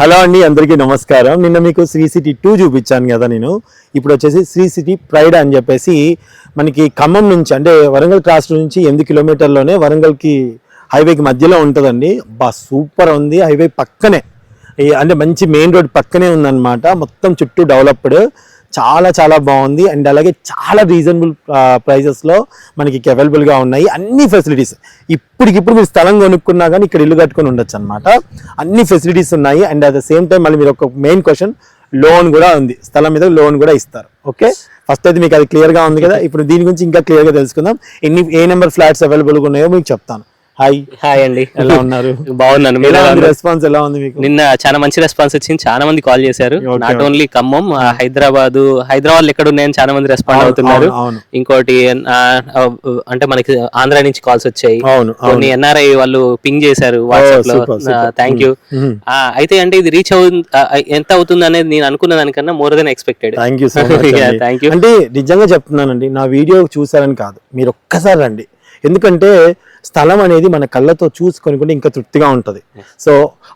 Hello అండి అందరికీ నమస్కారం. నిన్న మీకు శ్రీ సిటీ టూ చూపించాను కదా నేను. ఇప్పుడు వచ్చేసి శ్రీ సిటీ ప్రైడ్ అని చెప్పేసి మనకి ఖమ్మం నుంచి అంటే వరంగల్ క్రాస్ నుంచి ఎనిమిది కిలోమీటర్లోనే వరంగల్కి హైవేకి మధ్యలో ఉంటుందండి. బా సూపర్ ఉంది. హైవే పక్కనే. అంటే మంచి మెయిన్ రోడ్ పక్కనే ఉందన్నమాట. మొత్తం చుట్టూ డెవలప్డ్. చాలా చాలా బాగుంది. అండ్ అలాగే చాలా రీజనబుల్ ప్రైజెస్లో మనకి అవైలబుల్గా ఉన్నాయి. అన్ని ఫెసిలిటీస్ ఇప్పటికిప్పుడు మీరు స్థలం కొనుక్కున్నా కానీ ఇక్కడ ఇల్లు కట్టుకొని ఉండొచ్చు అనమాట అన్ని ఫెసిలిటీస్ ఉన్నాయి. And at the same time మళ్ళీ మీరు ఒక మెయిన్ క్వశ్చన్ లోన్ కూడా ఉంది. స్థలం మీద లోన్ కూడా ఇస్తారు. ఓకే ఫస్ట్ అయితే మీకు అది క్లియర్గా ఉంది కదా? ఇప్పుడు దీని గురించి ఇంకా క్లియర్గా తెలుసుకుందాం. ఎన్ని ఏ నెంబర్ ఫ్లాట్స్ అవైలబుల్గా ఉన్నాయో మీకు చెప్తాను. హాయ్. హాయ్ అండి. ఎలా ఉన్నారు? బాగున్నాను. ఎలా ఉంది? రెస్పాన్స్? ఎలా ఉంది మీకు? నిన్న చాలా మంచి రెస్పాన్స్ వచ్చింది. చాలా మంది కాల్ చేశారు. Not only Khammam Hyderabad Hyderabad. ఎక్కడ ఉన్నాయని చాలా మంది రెస్పాండ్ అవుతున్నారు. ఇంకోటి అంటే మనకి ఆంధ్ర నుంచి కాల్స్ వచ్చాయి. కొన్ని ఎన్ఆర్ఐ వాళ్ళు పింగ్ చేశారు వాట్సాప్లో. Thank you. అయితే అంటే ఇది రీచ్ అవు ఆ, ఎంత అవుతుంది అనేది నేను అనుకున్న దానికన్నా more than expected thank you thank you. అంటే నిజంగా చెప్తున్నానండి నా వీడియో చూసారని కాదు. మీరు ఒక్కసారి రండి. ఎందుకంటే స్థలం అనేది మన కళ్ళతో చూసుకొని కూడా ఇంకా తృప్తిగా ఉంటుంది. సో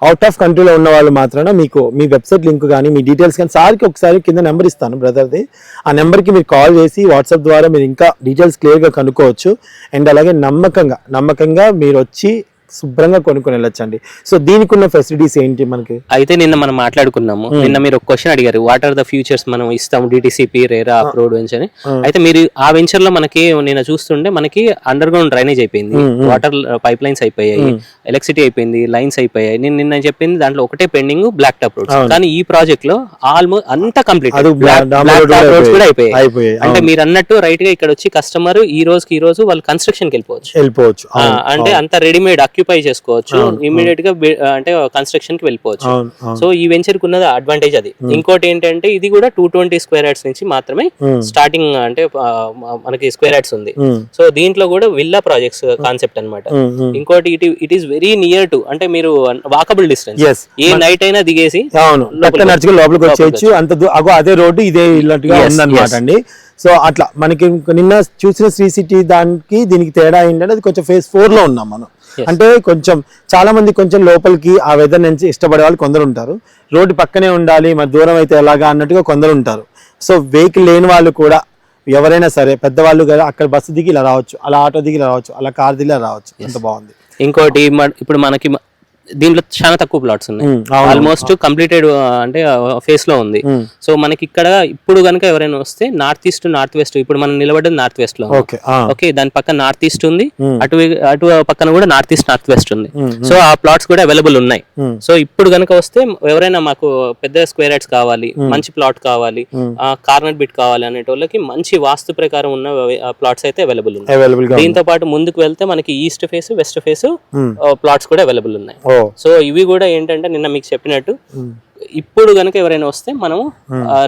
అవుట్ ఆఫ్ కంట్రీలో ఉన్న వాళ్ళు మాత్రాన మీకు మీ వెబ్సైట్ లింక్ కానీ మీ డీటెయిల్స్ కానీ సార్కి ఒకసారి కింద నెంబర్ ఇస్తాను బ్రదర్ది ఆ నెంబర్కి మీరు కాల్ చేసి వాట్సాప్ ద్వారా మీరు ఇంకా డీటెయిల్స్ క్లియర్గా కనుక్కోవచ్చు. అండ్ అలాగే నమ్మకంగా నమ్మకంగా మీరు వచ్చి శుభ్రంగా కొనుక్కొని వెళ్ళొచ్చండి. సో దీనికి ఉన్న ఫెసిలిటీస్ ఏంటి మనకి? అయితే నిన్న మనం మాట్లాడుకున్నాము. నిన్న మీరు ఒక క్వశ్చన్ అడిగారు. వాట్ ఆర్ ద ఫ్యూచర్స్ మనం ఇస్తాం డిటిసిపి రేరా అప్రోడ్ వెంచర్ అని అయితే మీరు ఆ వెంచర్లో మనకి నేను చూస్తుంటే మనకి అండర్ గ్రౌండ్ డ్రైనేజ్ అయిపోయింది వాటర్ పైప్ లైన్స్ అయిపోయాయి. ఎలక్ట్రిసిటీ అయిపోయింది. లైన్స్ అయిపోయాయి. నేను నిన్న చెప్పింది దాంట్లో ఒకటే పెండింగ్ బ్లాక్ టాప్ రోడ్స్ కానీ ఈ ప్రాజెక్ట్లో ఆల్మోస్ట్ అంతా కంప్లీట్ బ్లాక్ టాప్ రోడ్స్ కూడా అయిపోయాయి. అంటే మీరు అన్నట్టు రైట్గా ఇక్కడ వచ్చి కస్టమర్ ఈ రోజుకి ఈ రోజు వాళ్ళు కన్స్ట్రక్షన్కి వెళ్ళిపోవచ్చు. వెళ్ళిపోవచ్చు అంటే అంత రెడీమేడ్ ఆక్యుపై చేసుకోవచ్చు. ఇమీడియట్గా అంటే కన్స్ట్రక్షన్కి వెళ్ళిపోవచ్చు. సో ఈ వెంచర్కి ఉన్నది అడ్వాంటేజ్ అది. ఇంకోటి ఏంటంటే ఇది కూడా టూ ట్వంటీ స్క్వేర్ యార్డ్స్ నుంచి మాత్రమే స్టార్టింగ్ అంటే మనకి స్క్వేర్ యార్డ్స్ ఉంది. సో దీంట్లో కూడా విల్లా ప్రాజెక్ట్స్ కాన్సెప్ట్ mm. ఇంకోటి it it is very near to అంటే మీరు వాకబుల్ డిస్టెన్స్. ఏ నైట్ అయినా దిగేసి అవును. లోపలికి వచ్చేయచ్చు. అంత అగో అదే రోడ్డు ఇదే Yes, ఉందన్నమాట. అండి. సో అట్లా. మనకి నిన్న చూసిన శ్రీ సిటీ దానికి దీనికి తేడా ఏంటంటే అది కొంచెం ఫేజ్ ఫోర్లో ఉన్నాం మనం. అంటే కొంచెం చాలా మంది కొంచెం లోపలికి ఆ వెదర్ నుంచి ఇష్టపడే వాళ్ళు కొందరు ఉంటారు. రోడ్డు పక్కనే ఉండాలి మరి దూరం అయితే ఎలాగా అన్నట్టుగా కొందరు ఉంటారు. సో వెహికల్ లేని వాళ్ళు కూడా ఎవరైనా సరే పెద్దవాళ్ళు కదా అక్కడ బస్సు దిగి ఇలా రావచ్చు అలా ఆటో దిగి ఇలా రావచ్చు అలా కార్ దిగి ఇలా రావచ్చు. ఎంత బాగుంది. ఇంకోటి ఇప్పుడు మనకి దీంట్లో చాలా తక్కువ ప్లాట్స్ ఉన్నాయి. ఆల్మోస్ట్ కంప్లీటెడ్ అంటే ఫేస్లో ఉంది. సో మనకి ఇక్కడ ఇప్పుడు కనుక ఎవరైనా వస్తే నార్త్ ఈస్ట్ నార్త్ వెస్ట్ ఇప్పుడు మనం నిలబడ్డది నార్త్ వెస్ట్లో. ఓకే దాని పక్కన నార్త్ ఈస్ట్ ఉంది. అటు అటు పక్కన కూడా నార్త్ ఈస్ట్ నార్త్ వెస్ట్ ఉంది. సో ఆ ప్లాట్స్ కూడా అవైలబుల్ ఉన్నాయి. సో ఇప్పుడు కనుక వస్తే ఎవరైనా మాకు పెద్ద స్క్వేర్ యార్డ్స్ కావాలి మంచి ప్లాట్ కావాలి కార్నర్ బిట్ కావాలి అనేటోళ్ళకి మంచి వాస్తు ప్రకారం ఉన్న ప్లాట్స్ అయితే అవైలబుల్ ఉన్నాయి. దీంతో పాటు ముందుకు వెళ్తే మనకి east face west face plots కూడా అవైలబుల్ ఉన్నాయి. సో ఇవి కూడా ఏంటంటే నిన్న మీకు చెప్పినట్టు ఇప్పుడు గనుక ఎవరైనా వస్తే మనము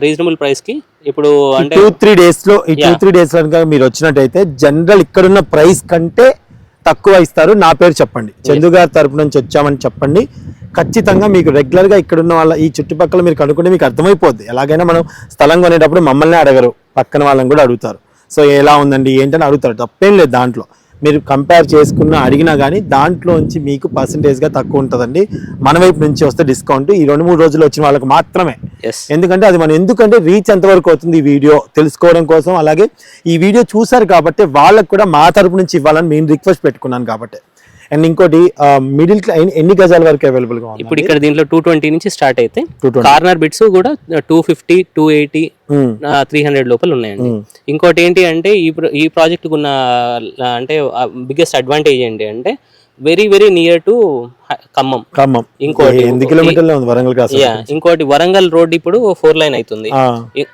రీజనబుల్ ప్రైస్కి ఇప్పుడు అంటే టూ త్రీ డేస్లో ఈ టూ త్రీ డేస్ కనుక మీరు వచ్చినట్టయితే జనరల్ ఇక్కడున్న ప్రైస్ కంటే తక్కువ ఇస్తారు. నా పేరు చెప్పండి. చందు గారి తరపు నుంచి వచ్చామని చెప్పండి. ఖచ్చితంగా మీకు రెగ్యులర్గా ఇక్కడున్న వాళ్ళ ఈ చుట్టుపక్కల మీరు కనుక్కుంటే మీకు అర్థమైపోద్ది. ఎలాగైనా మనం స్థలం కొనేటప్పుడు మమ్మల్ని అడగరు. పక్కన వాళ్ళని కూడా అడుగుతారు. సో ఎలా ఉందండి ఏంటని అడుగుతారు. తప్పేం లేదు దాంట్లో. మీరు కంపేర్ చేసుకున్న అడిగినా కానీ దాంట్లోంచి మీకు పర్సంటేజ్గా తక్కువ ఉంటుందండి. మన వైపు నుంచి వస్తే డిస్కౌంట్ ఈ రెండు మూడు రోజులు వచ్చిన వాళ్ళకి మాత్రమే. ఎందుకంటే అది మనం ఎందుకంటే రీచ్ ఎంతవరకు అవుతుంది ఈ వీడియో తెలుసుకోవడం కోసం. అలాగే ఈ వీడియో చూసారు కాబట్టి వాళ్ళకు కూడా మా తరపు నుంచి ఇవ్వాలని నేను రిక్వెస్ట్ పెట్టుకున్నాను కాబట్టి. అండ్ ఇంకోటి మిడిల్ ఎన్ని గజాల వరకు అవైలబుల్గా ఇప్పుడు ఇక్కడ దీంట్లో టూ ట్వంటీ నుంచి స్టార్ట్ అయితే 220. కార్నర్ బిట్స్ కూడా two fifty two eighty Hmm. Three hundred లోపల ఉన్నాయండి. ఇంకోటి ఏంటి అంటే ఈ ఈ ప్రాజెక్ట్ ఉన్న అంటే బిగ్గెస్ట్ అడ్వాంటేజ్ ఏంటి అంటే very very near to Khammam. Khammam. ఇంకోటి ఎనిమిది కిలోమీటర్లే ఉంది వరంగల్ ఇంకోటి వరంగల్ రోడ్ ఇప్పుడు ఫోర్ లైన్ అవుతుంది.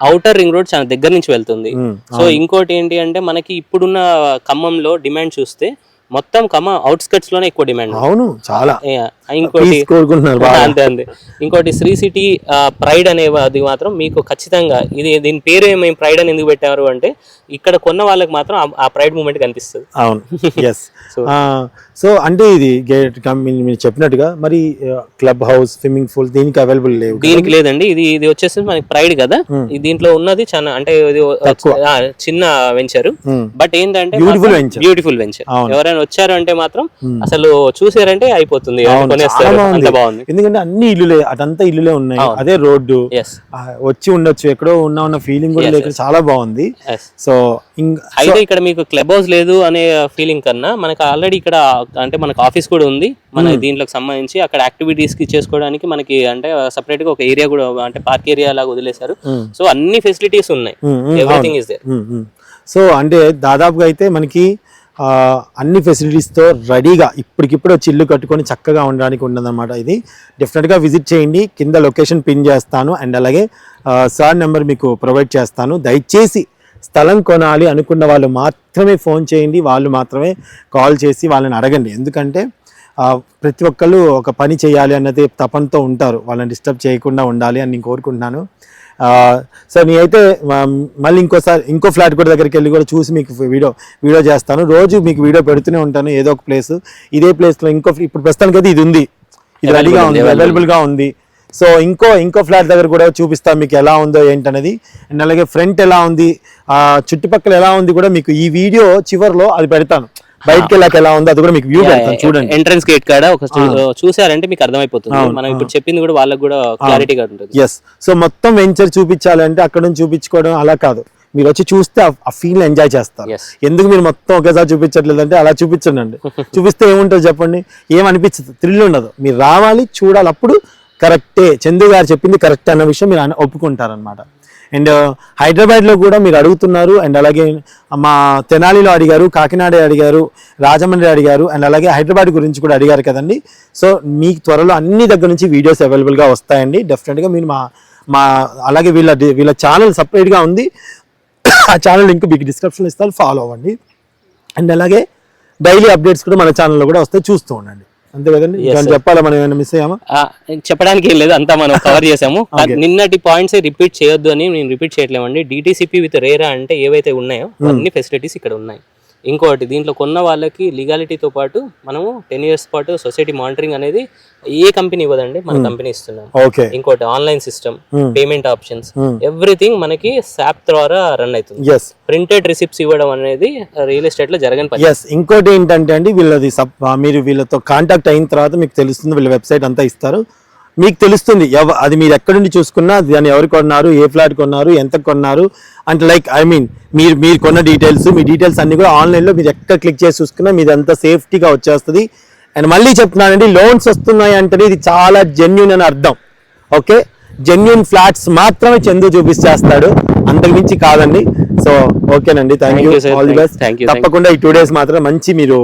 అవుటర్ రింగ్ రోడ్ చాలా దగ్గర నుంచి వెళ్తుంది. ఉమ్, సో ఇంకోటి ఏంటి అంటే మనకి ఇప్పుడున్న ఖమ్మంలో డిమాండ్ చూస్తే మొత్తం ఖమ్మం అవుట్స్కట్స్లోనే ఎక్కువ డిమాండ్ అవును చాలా. ఇంకోటి కోరుకుంటున్నారు అంతే అంతే ఇంకోటి శ్రీ సిటీ ప్రైడ్ అనే అది మాత్రం మీకు ఖచ్చితంగా ఇది దీని పేరు ఏమేమి ప్రైడ్ అని ఎందుకు పెట్టారు అంటే ఇక్కడ కొన్న వాళ్ళకి మాత్రం ఆ- ప్రైడ్ మూమెంట్ కనిపిస్తుంది. అవును. ఎస్ సో అంటే ఇది గేట్ మీరు చెప్పినట్టుగా మరి క్లబ్ హౌస్ స్విమ్మింగ్ పూల్ దీనికి అవైలబుల్ లేవు దీనికి లేదండి. ఇది ఇది వచ్చేసి మనకి ప్రైడ్ కదా. ఈ దీంట్లో ఉన్నది చాలా అంటే ఇది చిన్న వెంచర్ Hmm. బట్ ఏంటంటే Beautiful venture. Beautiful venture. ఎవరైనా వచ్చారు అంటే మాత్రం అసలు చూసారంటే అయిపోతుంది. బాగుంది. ఎందుకంటే అన్ని ఇల్లులే అదంతా ఇల్లులే ఉన్నాయి. అదే రోడ్డు. వచ్చి ఉండొచ్చు ఎక్కడో ఉన్న ఉన్న ఫీలింగ్ కూడా లేక చాలా బాగుంది. సో అయితే ఇక్కడ మీకు క్లబ్ హౌస్ లేదు అనే ఫీలింగ్ కన్నా మనకి ఆల్రెడీ ఇక్కడ అంటే మనకు ఆఫీస్ కూడా ఉంది. మన Hmm. దీంట్లోకి సంబంధించి అక్కడ యాక్టివిటీస్కి చేసుకోవడానికి మనకి అంటే సపరేట్గా ఒక ఏరియా కూడా అంటే పార్క్ ఏరియా లాగా వదిలేశారు. Hmm. సో అన్ని ఫెసిలిటీస్ ఉన్నాయి. Everything is there. సో అంటే దాదాపుగా అయితే మనకి అన్ని ఫెసిలిటీస్తో రెడీగా ఇప్పటికిప్పుడు వచ్చి ఇల్లు కట్టుకొని చక్కగా ఉండడానికి ఉన్నదన్నమాట ఇది. డెఫినెట్గా విజిట్ చేయండి. కింద లొకేషన్ పిన్ చేస్తాను. అండ్ అలాగే సార్ నెంబర్ మీకు ప్రొవైడ్ చేస్తాను. దయచేసి స్థలం కొనాలి అనుకున్న వాళ్ళు మాత్రమే ఫోన్ చేయండి. వాళ్ళు మాత్రమే కాల్ చేసి వాళ్ళని అడగండి. ఎందుకంటే ప్రతి ఒక్కళ్ళు ఒక పని చేయాలి అన్నది తపనతో ఉంటారు. వాళ్ళని డిస్టర్బ్ చేయకుండా ఉండాలి అని నేను కోరుకుంటున్నాను. ఆ, సో నేనైతే మ- మళ్ళీ ఇంకోసారి ఇంకో ఫ్లాట్ కూడా దగ్గరికి వెళ్ళి కూడా చూసి మీకు వీడియో వీడియో చేస్తాను. రోజు మీకు వీడియో పెడుతూనే ఉంటాను ఏదో ఒక ప్లేస్ ఇదే ప్లేస్లో ఇంకో ఇప్పుడు ప్రస్తుతానికి అయితే ఇది ఉంది. ఇది రెడీగా ఉంది, ఉంది available. అవైలబుల్గా ఉంది. సో ఇంకో ఇంకో ఫ్లాట్ దగ్గర కూడా చూపిస్తాం మీకు ఎలా ఉందో ఏంటనేది. అండ్ అలాగే ఫ్రంట్ ఎలా ఉంది ఆ చుట్టుపక్కల ఎలా ఉంది కూడా మీకు ఈ వీడియో చివర్లో అది పెడతాను. బయటకి వెళ్ళాక ఎలా ఉందో అది కూడా మీకు వ్యూ పెడతాను చూడండి. ఎంట్రన్స్ గేట్ కాడ ఒక చూ- చూసారంటే మీకు అర్థమైపోతుంది. మనం ఇప్పుడు చెప్పింది కూడా వాళ్ళకి కూడా క్లారిటీగా ఉంటుంది. ఎస్ సో మొత్తం వెంచర్ చూపించాలంటే అక్కడ నుంచి చూపించుకోవడం అలా కాదు. మీరు వచ్చి చూస్తే ఆ- ఫీల్ ఎంజాయ్ చేస్తారు. ఎందుకు మీరు మొత్తం ఒకేసారి చూపించట్లేదంటే అలా చూపించండి చూపిస్తే ఏముంటుంది చెప్పండి? ఏమనిపించదు థ్రిల్ ఉండదు. మీరు రావాలి చూడాలి. అప్పుడు కరెక్టే చందు గారు చెప్పింది కరెక్ట్ అన్న విషయం మీరు ఒప్పుకుంటారనమాట అండ్ uh, హైదరాబాద్లో కూడా మీరు అడుగుతున్నారు. అండ్ అలాగే uh, మా తెనాలిలో అడిగారు కాకినాడ అడిగారు రాజమండ్రి అడిగారు అండ్ అలాగే హైదరాబాద్ గురించి కూడా అడిగారు కదండి. సో మీకు త్వరలో అన్ని దగ్గర నుంచి వీడియోస్ అవైలబుల్గా వస్తాయండి. డెఫినెట్గా మీరు మా మా అలాగే వీళ్ళ వీళ్ళ ఛానల్ సపరేట్గా ఉంది. ఆ ఛానల్ లింక్ మీకు డిస్క్రిప్షన్ ఇస్తారు ఫాలో అవ్వండి. అండ్ అలాగే డైలీ అప్డేట్స్ కూడా మన ఛానల్లో కూడా వస్తాయి. చూస్తూ ఉండండి. అంతే కదండి? Yes, ఇంకా sir. చెప్పాలా మనం ఏమైనా మిస్ అయ్యామా? ఆ, చెప్పడానికి ఏం లేదు అంతా మనం కవర్ చేసాము. నిన్నటి పాయింట్స్ రిపీట్ చేయొద్దు అని నేను రిపీట్ చేయట్లేమండి. డిటీసీపీ విత్ రేరా అంటే ఏవైతే ఉన్నాయో అన్ని ఫెసిలిటీస్ ఇక్కడ ఉన్నాయి. ఇంకోటి దీంట్లో కొన్న వాళ్ళకి లీగాలిటీతో పాటు మనము టెన్ ఇయర్స్ పాటు సొసైటీ మానిటరింగ్ అనేది ఏ కంపెనీ ఇవ్వదండి మన కంపెనీ ఇస్తున్నాం. ఓకే. ఇంకోటి online system Hmm. Payment options Hmm. Everything మనకి సాప్ ద్వారా రన్ అవుతుంది. ప్రింటెడ్ రిసిప్ట్స్ ఇవ్వడం అనేది రియల్ ఎస్టేట్లో జరగని పని. ఇంకోటి ఏంటంటే అండి వీళ్ళది మీరు వీళ్ళతో కాంటాక్ట్ అయిన తర్వాత మీకు తెలుస్తుంది వీళ్ళ వెబ్సైట్ అంతా ఇస్తారు. మీకు తెలుస్తుంది ఎవ అది మీరు ఎక్కడి నుండి చూసుకున్నా దాన్ని ఎవరు కొన్నారు ఏ ఫ్లాట్ కొన్నారు ఎంత కొన్నారు అంటే లైక్ ఐ మీన్ మీరు మీరు కొన్న డీటెయిల్స్ మీ డీటెయిల్స్ అన్ని కూడా ఆన్లైన్లో మీరు ఎక్కడ క్లిక్ చేసి చూసుకున్నా మీది అంతా సేఫ్టీగా వచ్చేస్తుంది. అండ్ మళ్ళీ చెప్తున్నానండి లోన్స్ వస్తున్నాయి అంటే ఇది చాలా జెన్యున్ అని అర్థం. ఓకే జెన్యున్ ఫ్లాట్స్ మాత్రమే చందు చూపిస్తేస్తాడు. అంతకుమించి కాదండి. సో ఓకేనండి. Thank you. All the best thank you. తప్పకుండా ఈ టూ డేస్ మాత్రం మంచి మీరు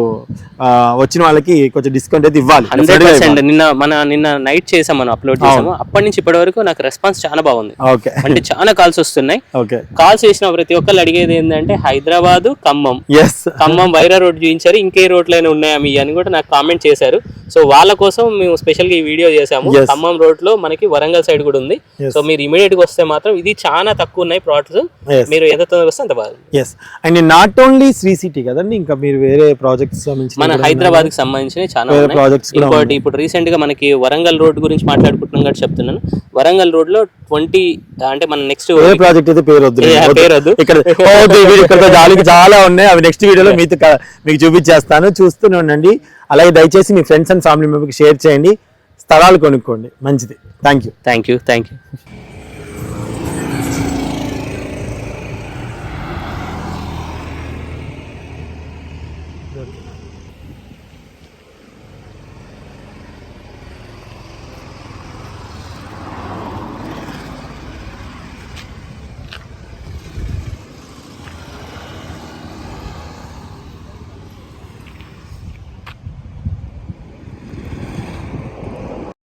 వచ్చిన వాళ్ళకి కొంచెం డిస్కౌంట్ అయితే ఇవ్వాలి. హండ్రెడ్ నిన్న మన నిన్న నైట్ చేసాం మనం అప్లోడ్ చేసాము. అప్పటి నుంచి ఇప్పటి వరకు నాకు రెస్పాన్స్ చాలా బాగుంది. ఓకే. అంటే చాలా కాల్స్ వస్తున్నాయి. ఓకే. కాల్స్ చేసిన ప్రతి ఒక్కళ్ళు అడిగేది ఏంటంటే హైదరాబాద్ ఖమ్మం. ఎస్ ఖమ్మం వైరా రోడ్ చూపించారు ఇంకే రోడ్లైనా ఉన్నాయా మీ అని కూడా నాకు కామెంట్ చేశారు. సో వాళ్ళ కోసం మేము స్పెషల్గా ఈ వీడియో చేసాము. ఖమ్మం రోడ్లో మనకి వరంగల్ సైడ్ కూడా ఉంది. సో మీరు ఇమీడియట్గా వస్తే మాత్రం ఇది చాలా తక్కువ ఉన్నాయి ప్రోడక్ట్స్ మీరు ఎంత వస్తే అంత yes and not only Sri city కదండి ఇంకా మీరు వేరే ప్రాజెక్ట్స్ మన హైదరాబాద్కి సంబంధించిన చాలా కూడా ఇంకోటి ఇప్పుడు రీసెంట్గా మనకి వరంగల్ రోడ్ గురించి మాట్లాడుకుంటున్నాం కాబట్టి చెప్తున్నాను. వరంగల్ రోడ్లో ట్వంటీ అంటే మన నెక్స్ట్ వేరే ప్రాజెక్ట్ అయితే పేరు వద్దు ఏ, పేరు వద్దు. ఇక్కడ జాలికి చాలా ఉన్నాయి. అవి నెక్స్ట్ వీడియోలో మీతో మీకు చూపించేస్తాను. చూస్తూనే ఉండండి. అలాగే దయచేసి మీ ఫ్రెండ్స్ అండ్ ఫ్యామిలీ మెంబర్కి షేర్ చేయండి. స్థలాలు కొనుక్కోండి. మంచిది. Thank you thank you thank you